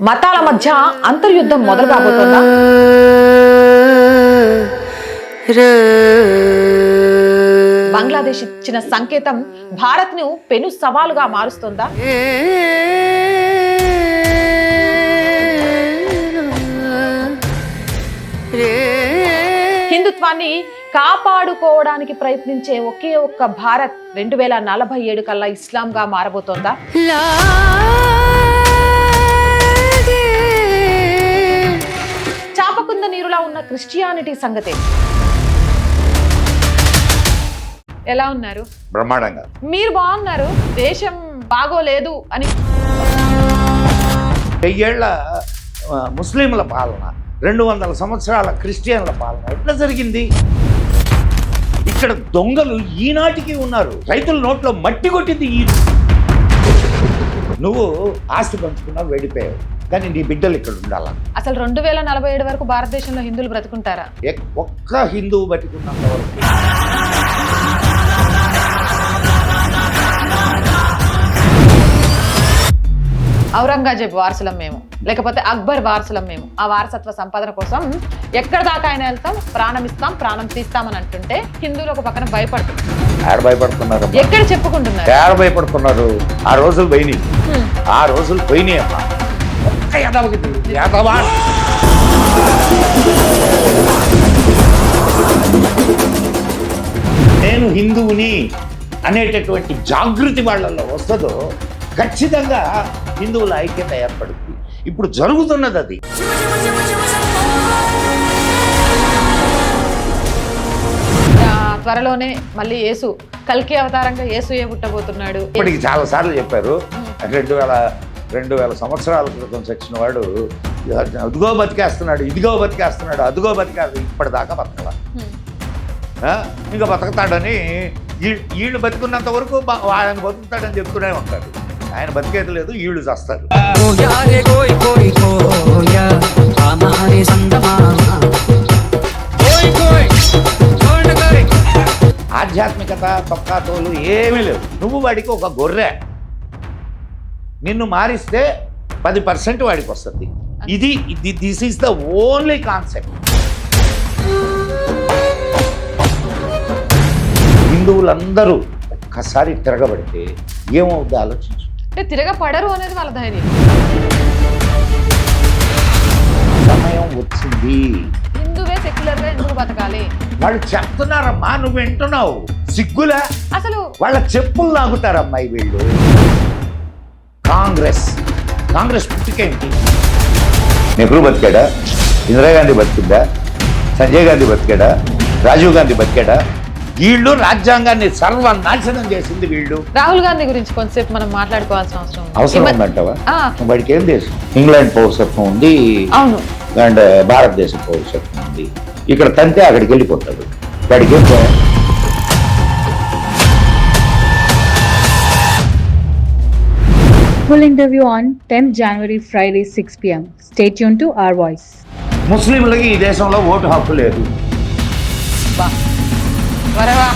మతాల మధ్య అంతర్యుద్ధం మొదలు కాబోతుందా? బంగ్లాదేశ్ ఇచ్చిన సంకేతం భారత్ను పెను సవాలుగా మారుస్తుందా? హిందుత్వాన్ని కాపాడుకోవడానికి ప్రయత్నించే ఒకే ఒక్క భారత్ రెండు వేల నలభై ఏడు కల్లా ఇస్లాంగా మారబోతోందా? క్రిస్టియానిటీ సంగతే. ఎలా ఉన్నారు? బ్రహ్మాండంగా. మీరు బాగున్నారు. దేశం బాగోలేదు అని. వెయ్యేళ్ళ ముస్లింల పాలన రెండు వందల సంవత్సరాల క్రిస్టియన్ల పాలన ఎట్లా జరిగింది? ఇక్కడ దొంగలు ఈనాటికి ఉన్నారు. రైతుల నోట్లో మట్టి కొట్టింది ఈ నువ్వు ఆస్తి పంచుకున్నావు వెళ్ళిపోయావు. కానీ నీ బిడ్డలు ఇక్కడ ఉండాల? అసలు రెండు వేల నలభై ఏడు వరకు భారతదేశంలో హిందువులు బ్రతుకుంటారా? ఒక్క హిందువు బతికున్నంత వరకు. ఔరంగజేబ్ వారసులం మేము. లేకపోతే అక్బర్ వారసులం మేము. ఆ వారసత్వ సంపాదన కోసం ఎక్కడ దాకా అయినా వెళ్తాం ప్రాణం ఇస్తాం ప్రాణం తీస్తామని అంటుంటే హిందువులు ఒక పక్కన భయపడుతున్నారు ఏడ భయపడుతున్నారు ఎక్కడ చెప్పుకుంటున్నారు? ఏడ భయపడుతున్నారు. ఆ రోజులు పోయినాయి. ఆ రోజులు పోయినాయి అమ్మా. ఒక్క. ఎదవా నేను హిందువుని అనేటటువంటి జాగృతి వాళ్ళల్లో వస్తుందో ఖచ్చితంగా హిందువుల ఐక్యత ఏర్పడుతుంది. ఇప్పుడు జరుగుతున్నది అది. త్వరలోనే మళ్ళీ యేసు కల్కి అవతారంగా యేసు ఏ పుట్టబోతున్నాడు ఇప్పటికి చాలా సార్లు చెప్పారు రెండు వేల రెండు వేల సంవత్సరాల క్రితం చచ్చిన వాడు అదిగో బతికేస్తున్నాడు ఇదిగో బతికేస్తున్నాడు అదిగో బతికేస్తాడు ఇప్పటిదాకా బతకల హ్మ్. ఆ? ఇంకా బతుకుతాడని ఈ- వీళ్ళు బతుకున్నంత వరకు ఆయన బతుకుతాడని చెప్తూనే ఉంటారు ఆయన బతికేది లేదు వీళ్ళు చేస్తారు ఆధ్యాత్మికత తొక్కాతోలు ఏమీ లేవు. నువ్వు వాడికి ఒక గొర్రె. నిన్ను మారిస్తే పది పర్సెంట్ వాడికి వస్తుంది. ఇది ఇది this is the only concept హిందువులందరూ ఒక్కసారి తిరగబడితే ఏమవుద్ది ఆలోచించు. అంటే తిరగ పడరు అనేది వాళ్ళ ధైర్యం. సమయం వచ్చింది. వాళ్ళు చెప్తున్నారమ్మా నువ్వు వింటున్నావు. సిగ్గులా? అసలు వాళ్ళ చెప్పులు లాగుతారమ్మాయి వీళ్ళు. కాంగ్రెస్. కాంగ్రెస్ పుట్టుకేంటి? నెహ్రూ బతికాడా? ఇందిరాగాంధీ బతికిందా? సంజయ్ గాంధీ బతికాడా? రాజీవ్ గాంధీ బతికాడా? వీళ్ళు రాజ్యాంగాన్ని సర్వనాశనం చేసింది వీళ్ళు. రాహుల్ గాంధీ గురించి కొంతసేపు మనం మాట్లాడుకోవాల్సిన అవసరం ఉంది. అవసరం ఉందంటావా? వాడికి ఏం దేశం ఇంగ్లాండ్ పౌరసత్వం ఉంది. అవును. అండ్ భారతదేశ పౌరసత్వం ఉంది. ఇక్కడ తంతే అక్కడికి వెళ్ళిపోతాడు వాడికి? Full interview on 10th January, Friday, 6 p.m. Stay tuned to Our Voice. ముస్లింలకి ఈ దేశంలో ఓటు హక్కు లేదు బా వరవా